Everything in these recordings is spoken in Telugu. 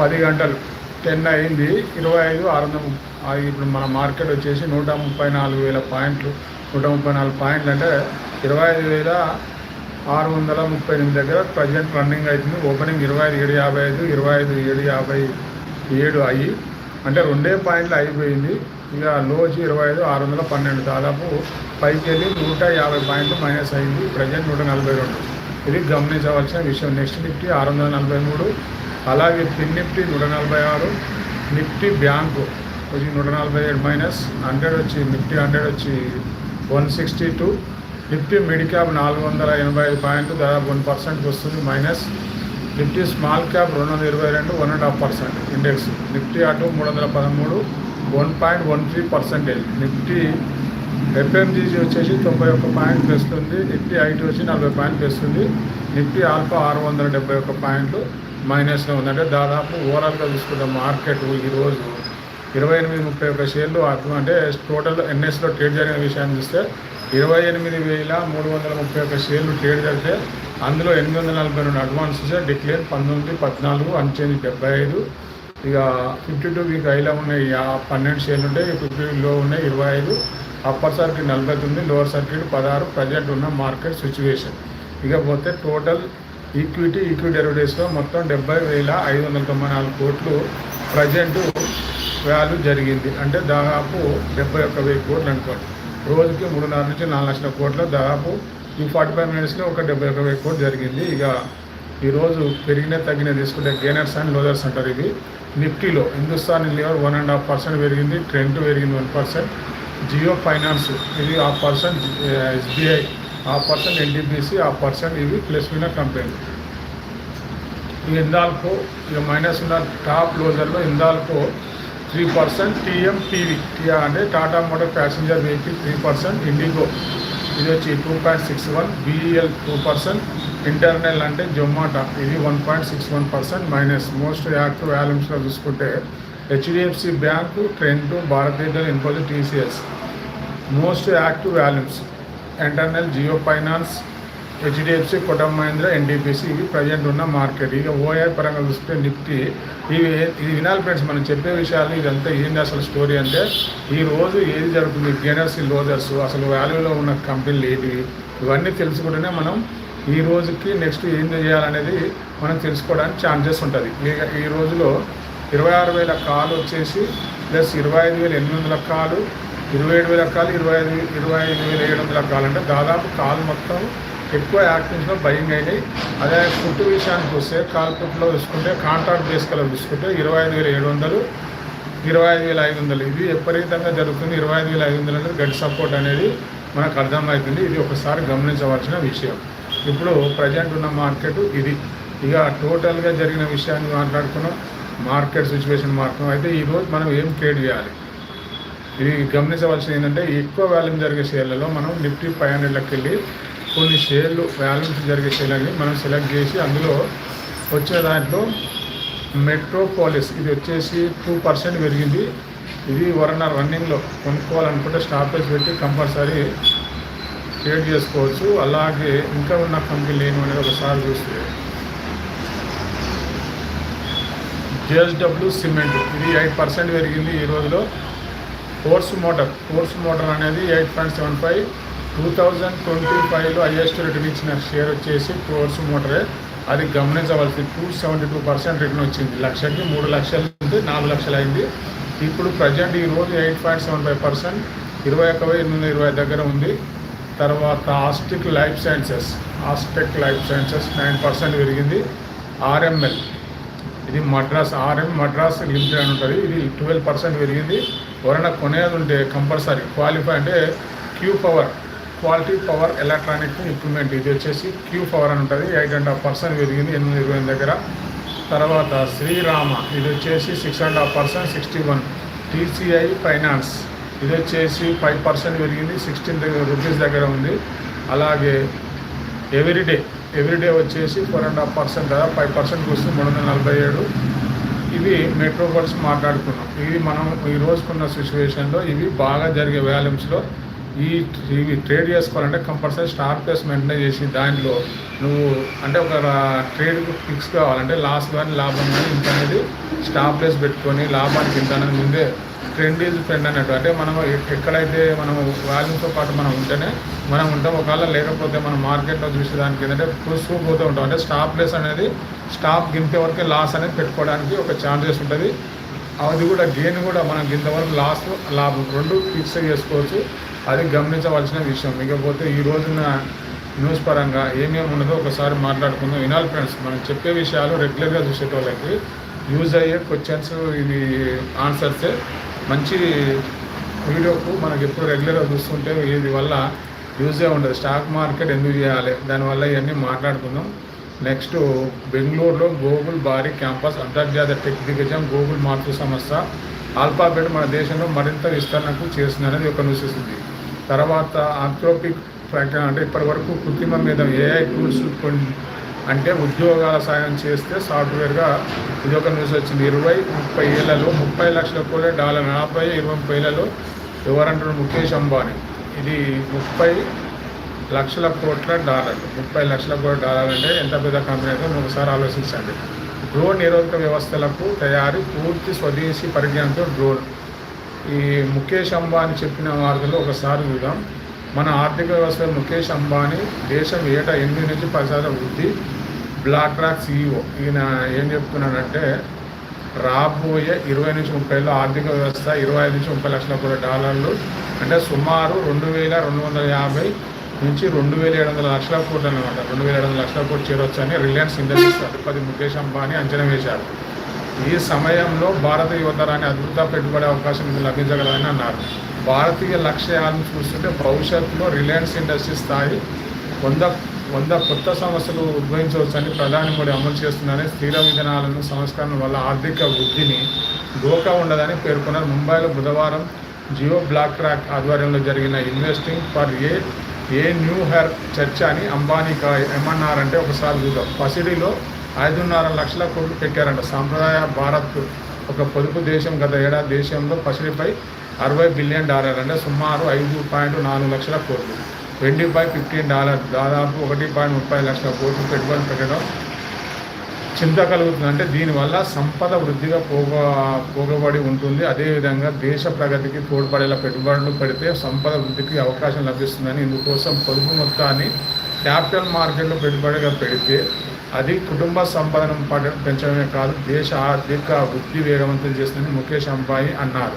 పది గంటలు టెన్ అయింది ఇరవై ఐదు ఆరు వందల ఇప్పుడు మన మార్కెట్ వచ్చేసి నూట ముప్పై నాలుగు వేల పాయింట్లు నూట ముప్పై నాలుగు పాయింట్లు అంటే ఇరవై ఐదు వేల ఆరు వందల ముప్పై ఎనిమిది దగ్గర ప్రజెంట్ రన్నింగ్ అవుతుంది. ఓపెనింగ్ ఇరవై ఐదు ఏడు యాభై ఐదు ఇరవై ఐదు ఏడు యాభై ఏడు అయ్యి అంటే రెండే పాయింట్లు అయిపోయింది. ఇక లో వచ్చి ఇరవై ఐదు ఆరు వందల పన్నెండు. దాదాపు పైకి వెళ్ళి నూట యాభై పాయింట్లు మైనస్ అయింది. ప్రజెంట్ నూట నలభై రెండు. ఇది గమనించవలసిన విషయం. నెక్స్ట్ నిఫ్టీ ఆరు వందల నలభై మూడు అలాగే పిన్ నిఫ్టీ నూట నలభై ఆరు నిఫ్టీ బ్యాంకు వచ్చి నూట నలభై ఏడు మైనస్ హండ్రెడ్ వచ్చి నిఫ్టీ హండ్రెడ్ వచ్చి one sixty two Nifty mid cap నాలుగు వందల ఎనభై ఐదు పాయింట్లు దాదాపు వన్ పర్సెంట్ వస్తుంది మైనస్ నిఫ్టీ స్మాల్ క్యాప్ రెండు వందల ఇరవై రెండు one and half percent index Nifty అటు మూడు వందల పదమూడు one point one three percentage Nifty FMCG వచ్చేసి తొంభై ఒక్క పాయింట్ పెస్తుంది నిఫ్టీ ఐటీ వచ్చి నలభై పాయింట్ పెస్తుంది నిఫ్టీ ఆల్ఫా ఆరు వందల డెబ్బై ఒక్క పాయింట్లు మైనస్లో ఉందంటే దాదాపు ఓవరాల్గా చూసుకుంటే మార్కెట్ ఈరోజు ఇరవై ఎనిమిది ముప్పై ఒక్క షేర్లు అటు అంటే టోటల్ ఎన్ఎస్లో ట్రేడ్ జరిగిన విషయాన్ని చూస్తే ఇరవై ఎనిమిది వేల మూడు వందల ముప్పై ఒక్క షేర్లు ట్రేడ్ జరిగితే అందులో ఎనిమిది వందల నలభై రెండు అడ్వాన్సెస్ డిక్లేర్ పంతొమ్మిది పద్నాలుగు అంచేది డెబ్బై ఐదు. ఇక ఫిఫ్టీ టూ వీక్ హైలో ఉన్నాయి పన్నెండు షేర్లు ఉంటాయి ఫిఫ్టీ లో ఉన్నాయి ఇరవై ఐదు. అప్పర్ సర్క్యూట్ నలభై తొమ్మిది లోవర్ సర్క్యూట్ పదహారు ప్రజెంట్ ఉన్న మార్కెట్ సిచ్యువేషన్ ఇకపోతే టోటల్ ఈక్విటీ ఈక్విటీ డెరివేటివ్స్లో మొత్తం డెబ్బై వేల ఐదు వందల తొంభై నాలుగు కోట్లు ప్రజెంట్ వాల్యూ జరిగింది. అంటే దాదాపు డెబ్బై ఒక్క వెయ్యి కోట్లు అనుకోండి. రోజుకి మూడున్నర నుంచి నాలుగు లక్షల కోట్లు దాదాపు ఈ ఫార్టీ ఫైవ్ మినిట్స్లో ఒక డెబ్బై ఒక్క వెయ్యి కోట్లు జరిగింది. ఇక ఈరోజు పెరిగిన తగ్గిన తీసుకుంటే గెయినర్స్ అండ్ లోదర్స్ అంటారు ఇవి. నిఫ్టీలో Hindustan lever one and half percent పెరిగింది ట్రెండ్ పెరిగింది వన్ పర్సెంట్. జియో ఫైనాన్స్ ఇది హాఫ్ పర్సెంట్ ఎస్బీఐ ఆ పర్సెంట్ ఎన్టీపీసీ ఆ పర్సెంట్ ఇవి ప్లస్ వినర్ కంపెనీ ఈ ఇందాల్కో ఇక మైనస్ ఉన్న టాప్ లోజర్లో ఇందాల్కో త్రీ పర్సెంట్ టీఎంటీవీ టీఆ అంటే Tata motor passenger vehicle three percent IndiGo ఇది వచ్చి two point six one BEL two percent internal అంటే జొమాటా ఇది one point six one percent minus most active వ్యాలెన్స్లో చూసుకుంటే HDFC bank trend Bharatiya Infosys TCS most active violence internal Jio finance HDFC కుటుంబ మహీంద్ర ఎన్డీపీసీ ఇవి ప్రజెంట్ ఉన్న మార్కెట్ ఇక ఓఐ పరంగా చూస్తే నిఫ్టీ ఇవి ఇది వినాలి ఫ్రెండ్స్ మనం చెప్పే విషయాలు ఇదంతా ఏంది అసలు స్టోరీ అంటే ఈ రోజు ఏది జరుగుతుంది? గెనర్స్ లోదర్స్ అసలు వాల్యూలో ఉన్న కంపెనీలు ఏంటివి ఇవన్నీ తెలుసుకుంటేనే మనం ఈ రోజుకి నెక్స్ట్ ఏం చేయాలనేది మనం తెలుసుకోవడానికి ఛాన్సెస్ ఉంటుంది. ఇక ఈ రోజులో ఇరవై ఆరు వేల కాలు వచ్చేసి ప్లస్ ఇరవై ఐదు వేల ఎనిమిది వందల కాలు ఇరవై ఏడు వేల కాలు ఇరవై ఐదు ఇరవై ఐదు వేల ఏడు వందల కాలు దాదాపు కాలు మొత్తం ఎక్కువ యాక్సిడెంట్స్లో భయం అయినాయి. అదే ఫుడ్ విషయానికి వస్తే కాల్ పుట్టులో చూసుకుంటే కాంట్రాక్ట్ బేస్ కలర్ చూసుకుంటే ఇరవై ఐదు వేల ఏడు వందలు ఇరవై ఐదు వేల ఐదు వందలు. ఇది విపరీతంగా జరుగుతుంది. ఇరవై ఐదు వేల ఐదు వందలు అనేది గడి సపోర్ట్ అనేది మనకు అర్థమవుతుంది. ఇది ఒకసారి గమనించవలసిన విషయం. ఇప్పుడు ప్రజెంట్ ఉన్న మార్కెట్ ఇది. ఇక టోటల్గా జరిగిన విషయాన్ని మాట్లాడుకున్నాం. మార్కెట్ సిచ్యువేషన్ మాట్లాడుకున్నాం అయితే ఈరోజు మనం ఏం ట్రేడ్ చేయాలి? ఇది గమనించవలసింది ఏంటంటే ఎక్కువ వాల్యూమ్ జరిగే షేర్లలో మనం నిఫ్టీ ఫైవ్ హండ్రెడ్లోకి వెళ్ళి కొన్ని షేర్లు వాల్యూమ్స్ జరిగే షేర్లని మనం సెలెక్ట్ చేసి అందులో వచ్చే దాంట్లో మెట్రోపాలిస్ ఇది వచ్చేసి టూ పర్సెంట్ పెరిగింది. ఇది వరన రన్నింగ్లో కొనుక్కోవాలనుకుంటే స్టాపేజ్ పెట్టి కంపల్సరీ ట్రేడ్ చేసుకోవచ్చు. అలాగే ఇంకా ఉన్న కంపెనీలు లేని అనేది ఒకసారి చూస్తే జేఎస్డబ్ల్యూ సిమెంట్ ఇది ఎయిట్ పర్సెంట్ పెరిగింది ఈ రోజులో. ఫోర్స్ మోటార్ ఫోర్స్ మోటార్ అనేది eight point seven five two thousand twenty ఫైవ్లో హైయెస్ట్ రిటర్న్ ఇచ్చిన షేర్ వచ్చేసి ఫోర్స్ మోటరే. అది గమనించవలసి two seventy two percent return వచ్చింది. లక్షకి మూడు లక్షలు ఉంది నాలుగు లక్షలు అయింది. ఇప్పుడు ప్రజెంట్ ఈ రోజు eight point seven five percent ఇరవై ఒక్క వెయ్యి ఎనిమిది ఇరవై దగ్గర ఉంది. తర్వాత Astec life sciences Astec life sciences nine percent పెరిగింది. ఆర్ఎంఎల్ ఇది మద్రాస్ ఆర్ఎం మద్రాస్ లిమిటెడ్ అని ఉంటుంది. ఇది ట్వెల్వ్ పర్సెంట్ పెరిగింది. ఎవరైనా కొనేది ఉంటే కంపల్సరీ క్వాలిఫై అంటే Q power quality power electronic improvement ఇది వచ్చేసి క్యూ పవర్ అని ఉంటుంది. ఎయిట్ అండ్ హాఫ్ పర్సెంట్ పెరిగింది ఎనిమిది ఇరవై దగ్గర. తర్వాత శ్రీరామ ఇది వచ్చేసి six and half percent sixty one. TCI finance ఇది వచ్చేసి ఫైవ్ పర్సెంట్ పెరిగింది. సిక్స్టీన్ రూపీస్ దగ్గర ఉంది. అలాగే ఎవ్రీడే ఎవ్రీడే వచ్చేసి ఫోర్ అండ్ హాఫ్ పర్సెంట్ కదా ఫైవ్ పర్సెంట్ వస్తుంది మూడు వందల నలభై ఏడు. ఇవి మెట్రోపాల్స్ మాట్లాడుకున్నాం. ఇవి మనం ఈ రోజుకున్న సిచ్యువేషన్లో ఇవి బాగా జరిగే వాల్యూమ్స్లో ఈ ఇవి ట్రేడ్ చేసుకోవాలంటే కంపల్సరీ స్టార్ ప్లేస్ మెయింటైన్ చేసి దాంట్లో నువ్వు అంటే ఒక ట్రేడ్ ఫిక్స్ కావాలంటే లాస్ కానీ లాభం కానీ ఇంత అనేది స్టాప్ ప్లేస్ పెట్టుకొని లాభానికి ఇంత అనేది ముందే ట్రెండ్ ఈజ్ ట్రెండ్ అన్నట్టు. అంటే మనం ఎక్కడైతే మనం వాల్యూమ్తో పాటు మనం ఉంటేనే మనం ఉంటాం. ఒకవేళ లేకపోతే మనం మార్కెట్లో చూసేదానికి ఏంటంటే పోతూ ఉంటాం. అంటే స్టాప్ ప్లేస్ అనేది స్టాప్ గింతే వరకే లాస్ అనేది పెట్టుకోవడానికి ఒక ఛాన్సెస్ ఉంటుంది. అది కూడా గెయిన్ కూడా మనం ఇంతవరకు లాస్ లాభం. రెండు ఫిక్స్ చేసుకోవచ్చు. అది గమనించవలసిన విషయం. ఇకపోతే ఈ రోజున న్యూస్ పరంగా ఏమేమి ఉన్నదో ఒకసారి మాట్లాడుకుందాం. వినాలి ఫ్రెండ్స్ మనం చెప్పే విషయాలు రెగ్యులర్గా చూసేటోళ్ళకి యూజ్ అయ్యే క్వశ్చన్స్ ఇది ఆన్సర్సే. మంచి వీడియోకు మనకి ఎప్పుడు రెగ్యులర్గా చూస్తుంటే ఇది వల్ల యూజే ఉండదు. స్టాక్ మార్కెట్ ఎందుకు చేయాలి? దానివల్ల ఇవన్నీ మాట్లాడుకుందాం. నెక్స్ట్ బెంగళూరులో గూగుల్ భారీ క్యాంపస్ అంతర్జాతీయ టెక్ దిగ్గజం గూగుల్ మార్పు సంస్థ ఆల్ఫాబెట్ మన దేశంలో మరింత విస్తరణకు చేస్తుందనేది ఒక నివసిస్తుంది తర్వాత ఆంథ్రోపిక్ ఫ్యాక్టరీ అంటే ఇప్పటి వరకు కృత్రిమ మీద ఏఐ టూల్స్ అంటే ఉద్యోగాల సాయం చేస్తే సాఫ్ట్వేర్గా ఇది ఒక న్యూస్ వచ్చింది. ఇరవై ముప్పై ఏళ్ళలో ముప్పై లక్షల కోట్ల డాలర్ నలభై ఇరవై ముప్పై ఏళ్ళలో ఎవరంటారు ముఖేష్ అంబానీ. ఇది ముప్పై లక్షల కోట్ల డాలర్లు ముప్పై లక్షల కోట్ల డాలర్లు అంటే ఎంత పెద్ద కంపెనీ అయితే ఒకసారి ఆలోచించండి. డ్రోన్ నిరోధక వ్యవస్థలకు తయారీ పూర్తి స్వదేశీ పరిజ్ఞానంతో డ్రోన్. ఈ ముఖేష్ అంబానీ చెప్పిన వార్తలో ఒకసారి చూద్దాం. మన ఆర్థిక వ్యవస్థ ముఖేష్ అంబానీ దేశం ఏటా ఎనిమిది నుంచి పది శాతం వృద్ధి. బ్లాక్ రాక్ సీఈఓ ఈయన ఏం చెప్తున్నాడంటే రాబోయే ఇరవై నుంచి ముప్పైలో ఆర్థిక వ్యవస్థ ఇరవై ఐదు నుంచి ముప్పై లక్షల కోట్ల డాలర్లు అంటే సుమారు రెండు వేల రెండు వందల యాభై నుంచి రెండు వేల ఏడు వందల లక్షల కోట్లు అనమాట రెండు వేల ఏడు వందల లక్షల కోట్లు చేరొచ్చని రిలయన్స్ ఇండస్ట్రీస్ అధిపతి ముఖేష్ అంబానీ అంచనా వేశారు. ఈ సమయంలో భారత యువతరాన్ని అద్భుత పెట్టుబడి అవకాశం ఇది లభించగలదని అన్నారు. భారతీయ లక్ష్యాలను చూస్తుంటే భవిష్యత్తులో రిలయన్స్ ఇండస్ట్రీ స్థాయి వంద వంద కొత్త సమస్యలు ఉద్భవించవచ్చని ప్రధాని మోడీ అమలు చేస్తున్నారని స్థిర విధానాలను సంస్కరణ వల్ల ఆర్థిక వృద్ధిని డోకా ఉండదని పేర్కొన్నారు. ముంబైలో బుధవారం జియో బ్లాక్ రాక్ ఆధ్వర్యంలో జరిగిన investing for a a new era చర్చ అని అంబానీ ఏమన్నారు అంటే ఒకసారి చూద్దాం. పసిడిలో ఐదున్నర లక్షల కోట్లు పెట్టారంట. సాంప్రదాయ భారత్ ఒక పొదుపు దేశం గత ఏడాది దేశంలో పసిడిపై అరవై బిలియన్ డాలర్ అంటే సుమారు ఐదు పాయింట్ నాలుగు లక్షల కోట్లు. వెండిపై ఫిఫ్టీన్ డాలర్. దాదాపు ఒకటి పాయింట్ ముప్పై లక్షల కోట్లు పెట్టుబడి పెట్టడం చింత కలుగుతుంది. అంటే దీనివల్ల సంపద వృద్ధిగా పోగ పోగబడి ఉంటుంది. అదేవిధంగా దేశ ప్రగతికి తోడ్పడేలా పెట్టుబడులు పెడితే సంపద వృద్ధికి అవకాశం లభిస్తుందని ఇందుకోసం పొదుపు మొత్తాన్ని క్యాపిటల్ మార్కెట్లో పెట్టుబడిగా పెడితే అది కుటుంబ సంపదను పెంచడమే కాదు దేశ ఆర్థిక వృద్ధి వేగవంతం చేస్తుందని ముఖేష్ అంబానీ అన్నారు.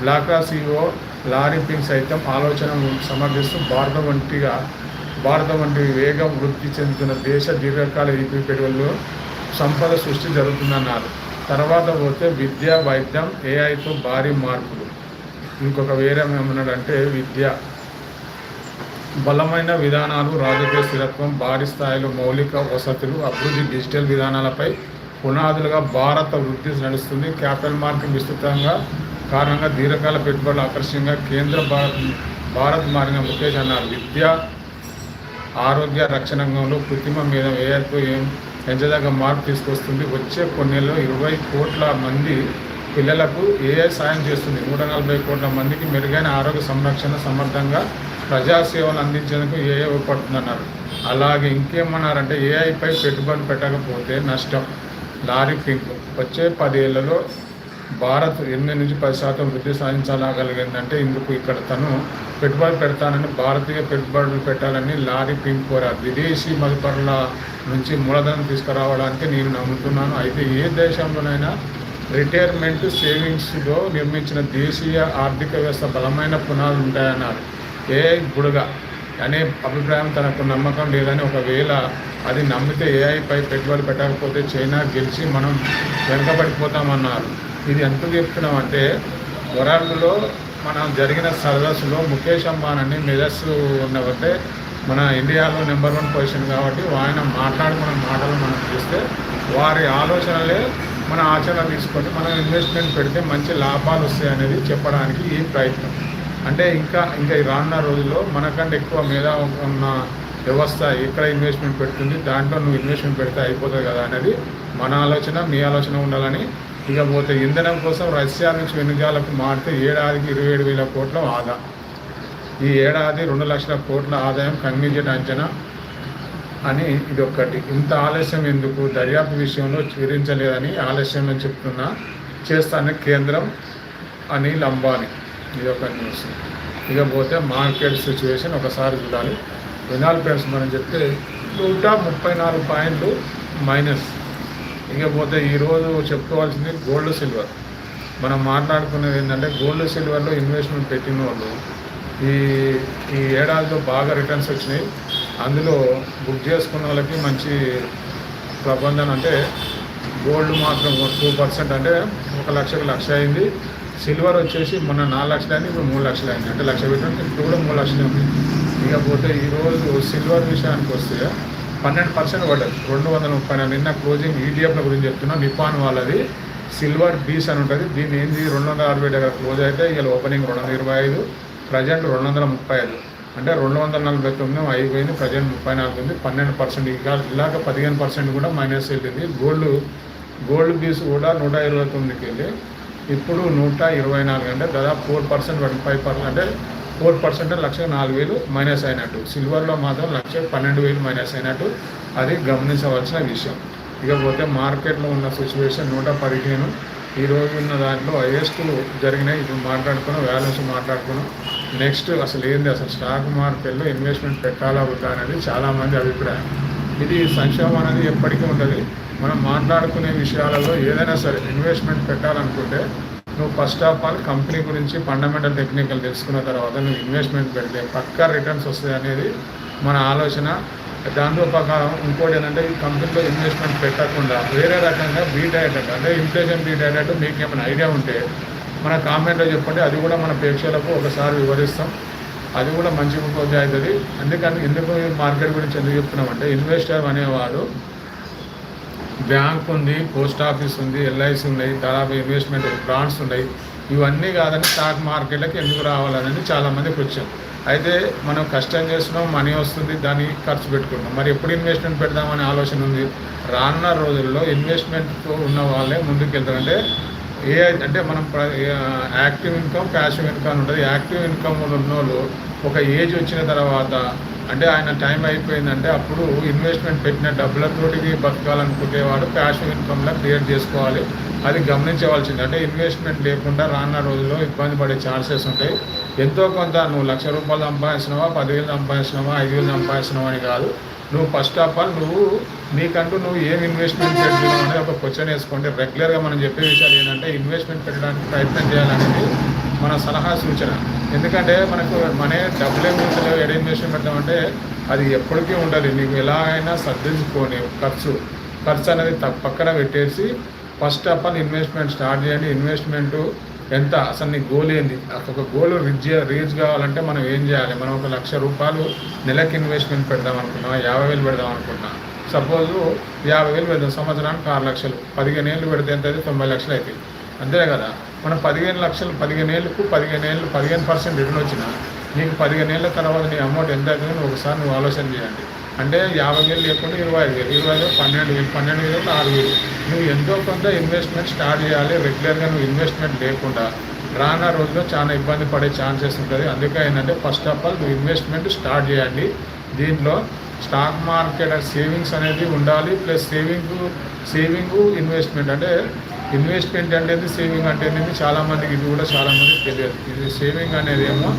బ్లాక్రా సీఈఓ లారీ పింగ్ సైతం ఆలోచన సమర్థిస్తూ భారత వంటిగా భారత వంటి వేగం వృద్ధి చెందుతున్న దేశ దీర్ఘకాల ఈపీ పెట్టుబడులు సంపద సృష్టి జరుగుతుందన్నారు. తర్వాత పోతే విద్య వైద్యం ఏఐతో భారీ మార్పులు. ఇంకొక వేరే ఏమన్నాడంటే విద్య. బలమైన విధానాలు రాజకీయ స్థిరత్వం భారీ స్థాయిలో మౌలిక వసతులు అభివృద్ధి డిజిటల్ విధానాలపై పునాదులుగా భారత వృద్ధి నడుస్తుంది. క్యాపిటల్ మార్కెట్ విస్తృతంగా కారణంగా దీర్ఘకాల పెట్టుబడులు ఆకర్షణంగా కేంద్ర భారత్ భారత్ మారిన ముఖేష్ అన్నారు. విద్య ఆరోగ్య రక్షణ రంగంలో కృత్రిమ మీద ఏఐతో ఏం ఎంచదగ్గ మార్పు తీసుకొస్తుంది. వచ్చే కొన్నేళ్ళు ఇరవై కోట్ల మంది పిల్లలకు ఏఐ సాయం చేస్తుంది. నూట నలభై కోట్ల మందికి మెరుగైన ఆరోగ్య సంరక్షణ సమర్థంగా ప్రజాసేవలు అందించేందుకు ఏఐ ఉపడుతుందన్నారు అలాగే ఇంకేమన్నారంటే ఏఐపై పెట్టుబడి పెట్టకపోతే నష్టం. లారీ పింక్ వచ్చే పదేళ్ళలో భారత్ ఎనిమిది నుంచి పది శాతం వృద్ధి సాధించగలిగిందంటే ఇందుకు ఇక్కడ తను పెట్టుబడులు పెడతానని భారతీయ పెట్టుబడులు పెట్టాలని లారీ పింక్ కోరారు. విదేశీ మదుపరుల నుంచి మూలధనం తీసుకురావడానికి నేను నమ్ముతున్నాను. అయితే ఏ దేశంలోనైనా రిటైర్మెంట్ సేవింగ్స్లో నిర్మించిన దేశీయ ఆర్థిక వ్యవస్థ బలమైన పునాదులు ఉంటాయన్నారు. ఏ బుడగ అనే అభిప్రాయం తనకు నమ్మకం లేదని ఒకవేళ అది నమ్మితే ఏఐపై పెట్టుబడి పెట్టకపోతే చైనా గెలిచి మనం వెనకబడిపోతామన్నారు. ఇది ఎంత చెప్తున్నామంటే వరల్డ్లో మనం జరిగిన సరదస్సులో ముఖేష్ అంబానీ మెదస్సు ఉన్నవంటే మన ఇండియాలో నెంబర్ వన్ పొజిషన్ కాబట్టి ఆయన మాట్లాడుకున్న మాటలు మనం చూస్తే వారి ఆలోచనలే మన ఆచరణ తీసుకొని మనం ఇన్వెస్ట్మెంట్ పెడితే మంచి లాభాలు వస్తాయి అనేది చెప్పడానికి ఈ ప్రయత్నం. అంటే ఇంకా ఇంకా రానున్న రోజుల్లో మనకంటే ఎక్కువ మీద ఉన్న వ్యవస్థ ఎక్కడ ఇన్వెస్ట్మెంట్ పెడుతుంది దాంట్లో నువ్వు ఇన్వెస్ట్మెంట్ పెడితే అయిపోతుంది కదా అనేది మన ఆలోచన మీ ఆలోచన ఉండాలని ఇకపోతే ఇంధనం కోసం రష్యా నుంచి వెనుజాలకు మారితే ఏడాదికి ఇరవై ఏడు వేల కోట్ల ఆదా. ఈ ఏడాది రెండు లక్షల కోట్ల ఆదాయం కనిపించేట అంచనా అని ఇది ఒక్కటి ఇంత ఆలస్యం ఎందుకు? దర్యాప్తు విషయంలో వివరించలేదని ఆలస్యం చెప్తున్నా. చేస్తాను కేంద్రం అనిల్ అంబానీ ఇది ఒక న్యూస్ ఇక పోతే మార్కెట్ సిచ్యువేషన్ ఒకసారి చూడాలి. వినాల్ ఫ్రెండ్స్ మనం చెప్తే నూట ముప్పై నాలుగు పాయింట్లు మైనస్. ఇకపోతే ఈరోజు చెప్పుకోవాల్సింది గోల్డ్ సిల్వర్ మనం మాట్లాడుకునేది ఏంటంటే గోల్డ్ సిల్వర్లో ఇన్వెస్ట్మెంట్ పెట్టిన వాళ్ళు ఈ ఈ ఏడాదిలో బాగా రిటర్న్స్ వచ్చినాయి. అందులో బుక్ చేసుకున్న వాళ్ళకి మంచి ప్రబంధన అంటే గోల్డ్ మాత్రం టూ పర్సెంట్ అంటే ఒక లక్షకు లక్ష అయింది. సిల్వర్ వచ్చేసి మొన్న నాలుగు లక్షలు అయింది ఇప్పుడు మూడు లక్షలు అయింది. అంటే లక్ష పెట్టినట్టు ఇప్పుడు కూడా మూడు లక్షలు ఉంది ఇకపోతే ఈరోజు సిల్వర్ విషయానికి వస్తే పన్నెండు పర్సెంట్ పడ్డది. రెండు వందల ముప్పై నాలుగు. నిన్న క్లోజింగ్ ఈడిఎఫ్ల గురించి చెప్తున్నా. నిపాన్ వాళ్ళది. సిల్వర్ బీస్ అని ఉంటుంది. దీన్ని ఏంది? రెండు వందల అరవై దగ్గర క్లోజ్ అయితే ఇలా ఓపెనింగ్ రెండు వందల ఇరవై ఐదు ప్రజెంట్ రెండు వందల ముప్పై ఐదు. అంటే రెండు వందల నలభై తొమ్మిది అయిపోయింది ప్రజెంట్ ముప్పై నాలుగు ఉంది. పన్నెండు పర్సెంట్ ఇక ఇలాగ పదిహేను పర్సెంట్ కూడా మైనస్ వెళ్ళింది. గోల్డ్ గోల్డ్ బీస్ కూడా నూట ఇరవై తొమ్మిదికి వెళ్ళి ఇప్పుడు నూట ఇరవై నాలుగు. అంటే దాదాపు ఫోర్ పర్సెంట్ ఫైవ్ పర్సెంట్ అంటే ఫోర్ పర్సెంట్ లక్ష నాలుగు వేలు మైనస్ అయినట్టు. సిల్వర్లో మాత్రం లక్ష పన్నెండు వేలు మైనస్ అయినట్టు. అది గమనించవలసిన విషయం. ఇకపోతే మార్కెట్లో ఉన్న సిచ్యువేషన్ నూట పదిహేను. ఈరోజు ఉన్న దాంట్లో హైయెస్ట్ జరిగినాయి. ఇప్పుడు మాట్లాడుకున్నాం వ్యాలెన్స్ మాట్లాడుకున్నాం. నెక్స్ట్ అసలు ఏంది? అసలు స్టాక్ మార్కెట్లో ఇన్వెస్ట్మెంట్ పెట్టాలా వద్దా అనేది చాలామంది అభిప్రాయం. ఇది సంక్షేమం అనేది ఎప్పటికీ ఉంటుంది మనం మాట్లాడుకునే విషయాలలో ఏదైనా సరే ఇన్వెస్ట్మెంట్ పెట్టాలనుకుంటే నువ్వు ఫస్ట్ ఆఫ్ ఆల్ కంపెనీ గురించి ఫండమెంటల్ టెక్నికల్ తెలుసుకున్న తర్వాత నువ్వు ఇన్వెస్ట్మెంట్ పెడితే పక్కా రిటర్న్స్ వస్తాయి అనేది మన ఆలోచన. దాంతో ప్రకారం ఇంకోటి ఏంటంటే ఈ కంపెనీలో ఇన్వెస్ట్మెంట్ పెట్టకుండా వేరే రకంగా బీట్ అయ్యేటట్టు అంటే ఇన్ఫ్లేషన్ బీట్ అయ్యేటట్టు మీకు ఏమైనా ఐడియా ఉంటే మన కామెంట్లో చెప్పండి. అది కూడా మన ప్రేక్షకులకు ఒకసారి వివరిస్తాం. అది కూడా మంచి ఉపయోగం అవుతుంది. అందుకని ఎందుకు మార్కెట్ గురించి ఎందుకు చెప్తున్నామంటే ఇన్వెస్టర్ అనేవాడు బ్యాంక్ ఉంది పోస్ట్ ఆఫీస్ ఉంది ఎల్ఐసి ఉన్నాయి దాదాపు ఇన్వెస్ట్మెంట్ బ్రాండ్స్ ఉన్నాయి. ఇవన్నీ కాదని స్టాక్ మార్కెట్లకు ఎందుకు రావాలనేది చాలామంది వచ్చాం. అయితే మనం కష్టం చేస్తున్నాం మనీ వస్తుంది దాన్ని ఖర్చు పెట్టుకుంటాం మరి ఎప్పుడు ఇన్వెస్ట్మెంట్ పెడదామనే ఆలోచన ఉంది? రానున్న రోజుల్లో ఇన్వెస్ట్మెంట్ ఉన్న వాళ్ళే ముందుకు వెళ్తారంటే ఏ అంటే మనం యాక్టివ్ ఇన్కమ్ ప్యాసివ్ ఇన్కమ్ ఉంటుంది. యాక్టివ్ ఇన్కమ్ ఉన్న వాళ్ళు ఒక ఏజ్ వచ్చిన తర్వాత అంటే ఆయన టైం అయిపోయిందంటే అప్పుడు ఇన్వెస్ట్మెంట్ పెట్టిన డబ్బులతోటికి బతకాలనుకునేవాడు ప్యాసివ్ ఇన్కమ్లా క్రియేట్ చేసుకోవాలి. అది గమనించవలసింది. అంటే ఇన్వెస్ట్మెంట్ లేకుండా రానున్న రోజుల్లో ఇబ్బంది పడే ఛాన్సెస్ ఉంటాయి. ఎంతో కొంత నువ్వు లక్ష రూపాయలు సంపాదించినావా పదివేలు సంపాదించినావా ఐదు వేలు సంపాదించినావా అని కాదు. నువ్వు ఫస్ట్ ఆఫ్ ఆల్ నువ్వు నీకంటూ నువ్వు ఏం ఇన్వెస్ట్మెంట్ పెడుతున్నావు అనేది ఒక క్వశ్చన్ వేసుకుంటే రెగ్యులర్గా మనం చెప్పే విషయాలు ఏంటంటే ఇన్వెస్ట్మెంట్ పెట్టడానికి ప్రయత్నం చేయాలనేది మన సలహా సూచన. ఎందుకంటే మనకు మనే డబ్బులే మించలేవు విషయం ఇన్వెస్ట్మెంట్ అది ఎప్పటికీ ఉండాలి నీకు ఎలాగైనా సర్దించుకొని ఖర్చు ఖర్చు అనేది త- పక్కన పెట్టేసి first of all investment start చేయండి. ఇన్వెస్ట్మెంట్ ఎంత? అసలు నీ గోల్ ఏంది? ఒక గోల్ రీచ్ రీచ్ కావాలంటే మనం ఏం చేయాలి? మనం ఒక లక్ష రూపాయలు నెలకి ఇన్వెస్ట్మెంట్ పెడదాం అనుకున్నాం యాభై వేలు పెడదాం అనుకున్నాం సపోజ్ యాభై వేలు పెడదాం. సంవత్సరానికి ఆరు లక్షలు. పదిహేను ఏళ్ళు పెడితే ఎంత అయితే తొంభై లక్షలు అవుతాయి. అంతే కదా? మనం పదిహేను లక్షలు పదిహేను ఏళ్ళకు పదిహేను ఏళ్ళు పదిహేను పర్సెంట్ రిటర్న్ వచ్చినా నీకు పదిహేను ఏళ్ళ తర్వాత నీ అమౌంట్ ఎంత అవుతుందని ఒకసారి నువ్వు ఆలోచన చేయండి అంటే యాభై వేలు లేకుండా ఇరవై ఐదు వేలు ఇరవై ఐదు వేలు పన్నెండు వేలు పన్నెండు వేలు ఆరు వేలు. నువ్వు ఎంతో కొంత ఇన్వెస్ట్మెంట్ స్టార్ట్ చేయాలి రెగ్యులర్గా నువ్వు ఇన్వెస్ట్మెంట్ లేకుండా. రానా రోజుల్లో చాలా ఇబ్బంది పడే ఛాన్సెస్ ఉంటుంది. అందుకే ఏంటంటే ఫస్ట్ ఆఫ్ ఆల్ నువ్వు ఇన్వెస్ట్మెంట్ స్టార్ట్ చేయండి దీంట్లో స్టాక్ మార్కెట్ సేవింగ్స్ అనేది ఉండాలి ప్లస్ సేవింగ్ సేవింగ్ ఇన్వెస్ట్మెంట్ అంటే ఇన్వెస్ట్మెంట్ అంటే సేవింగ్ అంటే ఏంటి చాలామందికి ఇది కూడా చాలామందికి తెలియదు. ఇది సేవింగ్ అనేది ఏమో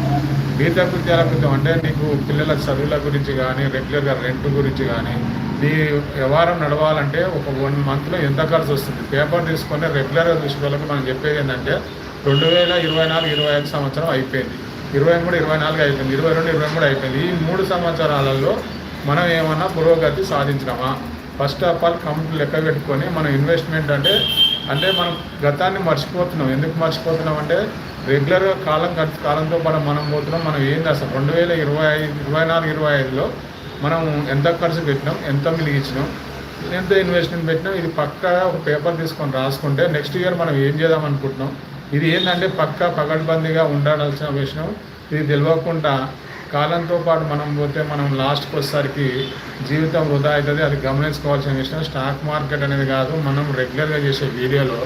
మిగతా కృత్యాల అంటే నీకు పిల్లల చదువుల గురించి కానీ రెగ్యులర్గా రెంట్ గురించి కానీ నీ వ్యవహారం నడవాలంటే ఒక వన్ మంత్లో ఎంత ఖర్చు వస్తుంది? పేపర్ తీసుకొని రెగ్యులర్గా చూసుకోవాలకు మనం చెప్పేది ఏంటంటే రెండు వేల ఇరవై నాలుగు ఇరవై ఐదు సంవత్సరం అయిపోయింది. ఇరవై మూడు ఇరవై నాలుగు అయిపోయింది. ఇరవై రెండు ఇరవై మూడు అయిపోయింది. ఈ మూడు సంవత్సరాలలో మనం ఏమన్నా పురోగతి సాధించినామా? ఫస్ట్ ఆఫ్ ఆల్ కంపెనీ లెక్క పెట్టుకొని మనం ఇన్వెస్ట్మెంట్ అంటే అంటే మనం గతాన్ని మర్చిపోతున్నాం. ఎందుకు మర్చిపోతున్నాం అంటే రెగ్యులర్గా కాలం గడిచి కాలంతో పాటు మనం పోతున్నాం. మనం ఏంది అసలు? రెండు వేల ఇరవై ఐదు ఇరవై నాలుగు ఇరవై ఐదులో మనం ఎంత ఖర్చు పెట్టినాం? ఎంత మిలిగించినాం ఎంత ఇన్వెస్ట్మెంట్ పెట్టినాం? ఇది పక్కా ఒక పేపర్ తీసుకొని రాసుకుంటే నెక్స్ట్ ఇయర్ మనం ఏం చేద్దాం అనుకుంటున్నాం? ఇది ఏంటంటే పక్కా పగడ్బందీగా ఉండాల్సిన విషయం. ఇది తెలియకుండా కాలంతో పాటు మనం పోతే మనం లాస్ట్కి వచ్చేసరికి జీవితం వృధా అవుతుంది. అది గమనించుకోవాల్సిన విషయం. స్టాక్ మార్కెట్ అనేది కాదు మనం రెగ్యులర్గా చేసే వీడియోలో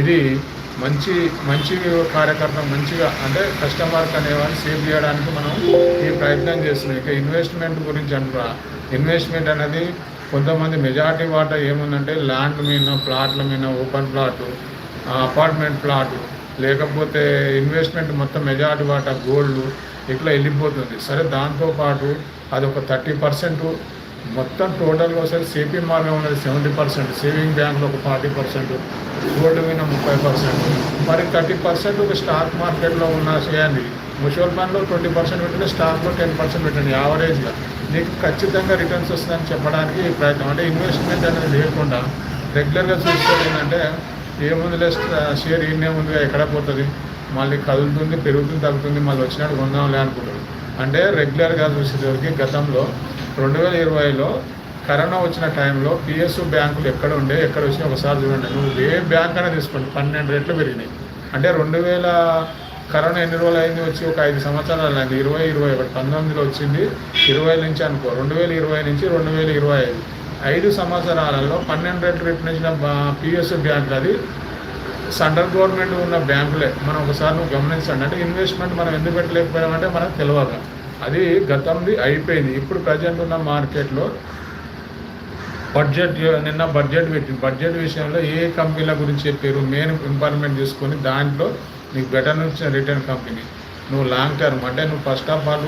ఇది మంచి మంచి కార్యకర్త మంచిగా అంటే కస్టమర్కి అనేవాడిని సేవ్ చేయడానికి మనం ఈ ప్రయత్నం చేస్తున్నాం. ఇక ఇన్వెస్ట్మెంట్ గురించి అంటారా ఇన్వెస్ట్మెంట్ అనేది కొంతమంది మెజారిటీ వాటా ఏముందంటే ల్యాండ్ మీద ప్లాట్ల మీద ఓపెన్ ప్లాట్ అపార్ట్మెంట్ ప్లాట్ లేకపోతే ఇన్వెస్ట్మెంట్ మొత్తం మెజారిటీ వాటా గోల్డ్ ఇట్లా వెళ్ళిపోతుంది? సరే దాంతోపాటు అది ఒక థర్టీ పర్సెంట్. మొత్తం టోటల్గా ఒకసారి సేపీ మార్గం ఉన్నది సెవెంటీ పర్సెంట్. సేవింగ్ బ్యాంక్లో ఒక ఫార్టీ పర్సెంట్. గోల్డ్ మీద ముప్పై పర్సెంట్. మరి థర్టీ పర్సెంట్ ఒక స్టాక్ మార్కెట్లో ఉన్న చేయండి మ్యూచువల్ ఫండ్లో ట్వంటీ పర్సెంట్ పెట్టండి స్టాక్లో టెన్ పర్సెంట్ పెట్టండి యావరేజ్గా. నీకు ఖచ్చితంగా రిటర్న్స్ వస్తుందని చెప్పడానికి ప్రయత్నం. అంటే ఇన్వెస్ట్మెంట్ అనేది లేకుండా రెగ్యులర్గా చూసుకోవాలి ఏంటంటే ఏముంది ఏముందిలే షేర్ ఈయనే ఎక్కడ పోతుంది? మళ్ళీ కదులుతుంది పెరుగుతుంది తగ్గుతుంది మళ్ళీ వచ్చినట్టు కొందాంలే అనుకుంటారు. అంటే రెగ్యులర్గా చూసేసరికి గతంలో రెండు వేల ఇరవైలో కరోనా వచ్చిన టైంలో పిఎస్యు బ్యాంకులు ఎక్కడ ఉండే ఎక్కడ వచ్చినా ఒకసారి చూడండి. నువ్వు ఏ బ్యాంక్ అయినా తీసుకోండి. పన్నెండు రెట్లు పెరిగినాయి. అంటే రెండు వేల కరోనా ఎన్ని రోజులు అయింది? వచ్చి ఒక ఐదు సంవత్సరాలు అయింది. ఇరవై ఇరవై ఒకటి పంతొమ్మిదిలో వచ్చింది ఇరవై నుంచి అనుకో. రెండు వేల ఇరవై నుంచి రెండు వేల ఇరవై ఐదు. ఐదు సంవత్సరాలలో పన్నెండు రెట్లు రిప్పించిన పిఎస్యు బ్యాంక్ అది సెంట్రల్ గవర్నమెంట్ ఉన్న బ్యాంకులే. మనం ఒకసారి నువ్వు గమనించండి. అంటే ఇన్వెస్ట్మెంట్ మనం ఎందుకు పెట్టలేకపోయామంటే మనకు తెలియక అది గతంది అయిపోయింది. ఇప్పుడు ప్రజెంట్ ఉన్న మార్కెట్లో బడ్జెట్ నిన్న బడ్జెట్ పెట్టి బడ్జెట్ విషయంలో ఏ కంపెనీల గురించి చెప్పారు? మెయిన్ ఇంపార్ట్మెంట్ తీసుకొని దాంట్లో నీకు బెటర్ నుంచి రిటర్న్ కంపెనీ. నువ్వు లాంగ్ టర్మ్ అంటే నువ్వు ఫస్ట్ ఆఫ్ ఆల్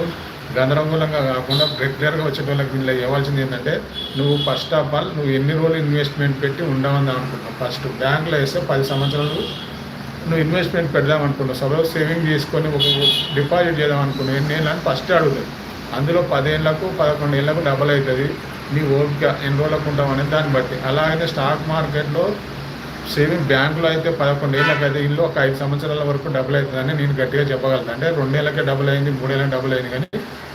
గందరగోళంగా కాకుండా రెగ్యులర్గా వచ్చేటోళ్ళకి దీనిలో ఇవ్వాల్సింది ఏంటంటే నువ్వు ఫస్ట్ ఆఫ్ ఆల్ నువ్వు ఎన్ని రోజులు ఇన్వెస్ట్మెంట్ పెట్టి ఉండమని అనుకుంటున్నావు. ఫస్ట్ బ్యాంకులో వేస్తే పది సంవత్సరాలు నువ్వు ఇన్వెస్ట్మెంట్ పెడదాం అనుకున్నావు. సపోజ్ సేవింగ్ చేసుకొని ఒక డిపాజిట్ చేద్దాం అనుకున్నావు. ఎన్ని ఏళ్ళు అని ఫస్ట్ అడుగుతుంది అందులో పదేళ్ళకు పదకొండు ఏళ్ళకు డబల్ అవుతుంది. నీ ఓపిక ఎన్ని రోజులకు ఉంటాం దాన్ని బట్టి. అలాగైతే స్టాక్ మార్కెట్లో సేవింగ్ బ్యాంకులో అయితే పదకొండు ఏళ్ళకి అయితే ఇల్లు ఒక ఐదు సంవత్సరాల వరకు డబుల్ అవుతుందని నేను గట్టిగా చెప్పగలను అంటే రెండేళ్ళకే డబుల్ అయింది మూడేళ్ళకి డబుల్ అయింది కానీ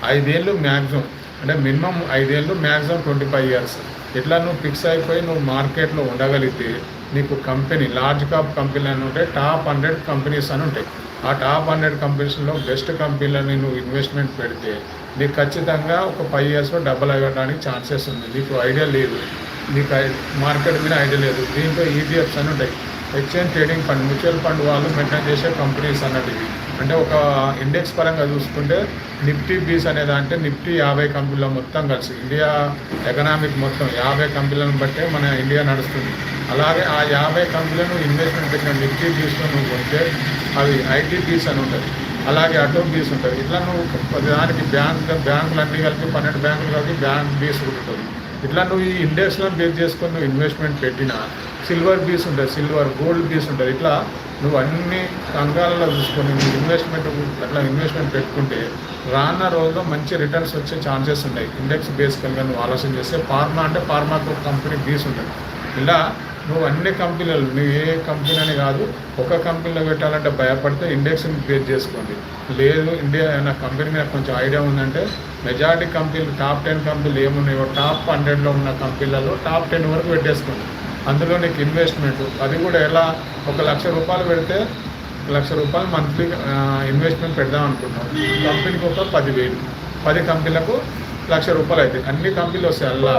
ఐదేళ్ళు మ్యాక్సిమం అంటే మినిమం ఐదేళ్ళు మ్యాక్సిమం ట్వంటీ ఫైవ్ ఇయర్స్ ఇట్లా నువ్వు ఫిక్స్ అయిపోయి నువ్వు మార్కెట్లో ఉండగలిగితే నీకు కంపెనీ లార్జ్ కాప్ కంపెనీలు అని ఉంటాయి టాప్ హండ్రెడ్ కంపెనీస్ అని ఉంటాయి. ఆ టాప్ హండ్రెడ్ కంపెనీస్లో బెస్ట్ కంపెనీలని నువ్వు ఇన్వెస్ట్మెంట్ పెడితే నీకు ఖచ్చితంగా ఒక ఫైవ్ ఇయర్స్లో డబ్బులు అవ్వడానికి ఛాన్సెస్ ఉంది. నీకు ఐడియా లేదు. నీకు మార్కెట్ మీద ఐడియా లేదు. దీంట్లో ఈటీఎఫ్స్ అని ఉంటాయి. Exchange trading fund mutual fund వాళ్ళు మెయింటైన్ చేసే కంపెనీస్ అన్నట్టు ఇవి అంటే ఒక ఇండెక్స్ పరంగా చూసుకుంటే నిఫ్టీ బీస్ అనేది అంటే నిఫ్టీ యాభై కంపెనీల మొత్తం కలిసి ఇండియా ఎకనామిక్ మొత్తం యాభై కంపెనీలను బట్టే మన ఇండియా నడుస్తుంది. అలాగే ఆ యాభై కంపెనీలను ఇన్వెస్ట్మెంట్ పెట్టిన నిఫ్టీ బీస్లో నువ్వు కొంటే అవి ఐటీ బీస్ అని ఉంటుంది. అలాగే అటో బీస్ ఉంటుంది. ఇట్లా నువ్వు ప్రతి దానికి బ్యాంక్ బ్యాంకులు అన్నీ కలిపి పన్నెండు బ్యాంకులు కలిపి బ్యాంక్ బీస్ ఉంటుంది. ఇట్లా నువ్వు ఈ ఇండెక్స్లో బేస్ చేసుకొని నువ్వు ఇన్వెస్ట్మెంట్ పెట్టినా సిల్వర్ బీస్ ఉంటుంది సిల్వర్ గోల్డ్ బీస్ ఉంటుంది. ఇట్లా నువ్వు అన్ని రంగాలలో చూసుకొని నువ్వు ఇన్వెస్ట్మెంట్ అట్లా ఇన్వెస్ట్మెంట్ పెట్టుకుంటే రానున్న రోజుల్లో మంచి రిటర్న్స్ వచ్చే ఛాన్సెస్ ఉన్నాయి. ఇండెక్స్ బేసికల్గా నువ్వు ఆలోచన చేస్తే ఫార్మా అంటే ఫార్మాకు కంపెనీ బీస్ ఉంటుంది. ఇలా నువ్వు అన్ని కంపెనీలు నువ్వు ఏ కంపెనీ అని కాదు ఒక కంపెనీలో పెట్టాలంటే భయపడితే ఇండెక్స్ని బేస్ చేసుకోండి. లేదు ఇండియా నా కంపెనీ మీద కొంచెం ఐడియా ఉందంటే మెజారిటీ కంపెనీలు టాప్ టెన్ కంపెనీలు ఏమున్నాయో టాప్ హండ్రెడ్లో ఉన్న కంపెనీలలో టాప్ టెన్ వరకు పెట్టేసుకోండి. అందులో నీకు ఇన్వెస్ట్మెంట్ అది కూడా ఎలా? ఒక లక్ష రూపాయలు పెడితే లక్ష రూపాయలు మంత్లీ ఇన్వెస్ట్మెంట్ పెడదాం అనుకుంటాం కంపెనీకి ఒక పదివేలు. పది కంపెనీలకు లక్ష రూపాయలు అవుతాయి. అన్ని కంపెనీలు వస్తాయి అలా.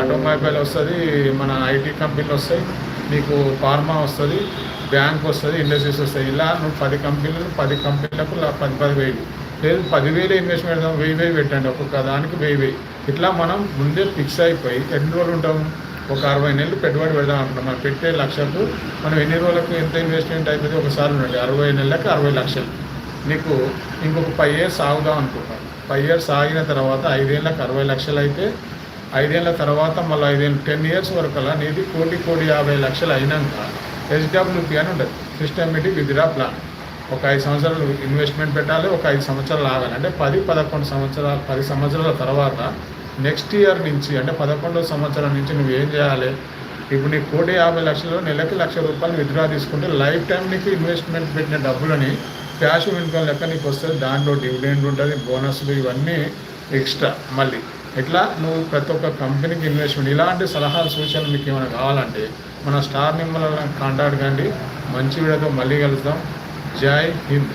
ఆటోమొబైల్ వస్తుంది మన ఐటీ కంపెనీలు వస్తాయి నీకు ఫార్మా వస్తుంది బ్యాంక్ వస్తుంది ఇండస్ట్రీస్ వస్తాయి. ఇలా నువ్వు పది కంపెనీలు పది కంపెనీలకు పది పది వేలు లేదు పదివేలు ఇన్వెస్ట్మెంట్ పెడదాం వెయ్యి వెయ్యి పెట్టండి. ఒక్కొక్క దానికి వెయ్యి వెయ్యి. ఇట్లా మనం ముందే ఫిక్స్ అయిపోయి ఎన్ని రోజులు ఉంటాము? ఒక అరవై నెలలు పెట్టుబడి పెడదాం అనుకున్నాం మనం పెట్టే లక్షలకు మనం ఎన్ని రోజులకు ఎంత ఇన్వెస్ట్మెంట్ అయిపోతే ఒకసారి ఉండండి. అరవై నెలలకు అరవై లక్షలు. నీకు ఇంకొక ఫైవ్ ఇయర్స్ ఆగుదాం అనుకుంటాం. ఫైవ్ ఇయర్స్ ఆగిన తర్వాత ఐదేళ్ళకి అరవై లక్షలు అయితే ఐదేళ్ళ తర్వాత మళ్ళీ ఐదేళ్ళు టెన్ ఇయర్స్ వరకు అలా నీది కోటి కోటి యాభై లక్షలు అయినాక హెచ్డబ్ల్యూపీ అని ఉండదు. సిస్టమేటిక్ విద్రా ప్లాన్ ఒక ఐదు సంవత్సరాలు ఇన్వెస్ట్మెంట్ పెట్టాలి ఒక ఐదు సంవత్సరాలు ఆగాలి. అంటే పది పదకొండు సంవత్సరాలు పది సంవత్సరాల తర్వాత నెక్స్ట్ ఇయర్ నుంచి అంటే పదకొండో సంవత్సరం నుంచి నువ్వు ఏం చేయాలి? ఇప్పుడు నీ కోటి యాభై లక్షలు నెలకి లక్ష రూపాయలు విత్డ్రా తీసుకుంటే లైఫ్ టైం నీకు ఇన్వెస్ట్మెంట్ పెట్టిన డబ్బులని క్యాష్ ఇన్కమ్ లెక్క నీకు వస్తుంది. దాంట్లో డివిడెండ్ ఉంటుంది బోనస్లు ఇవన్నీ ఎక్స్ట్రా మళ్ళీ. ఇట్లా నువ్వు ప్రతి ఒక్క కంపెనీకి ఇన్వెస్ట్మెంట్ ఇలాంటి సలహాలు సూచనలు మీకు ఏమైనా కావాలంటే మన స్టార్ నిమ్మల కాంటాక్ట్ కండి. మంచి వీడియోతో మళ్ళీ కలుద్దాం. జై హింద్.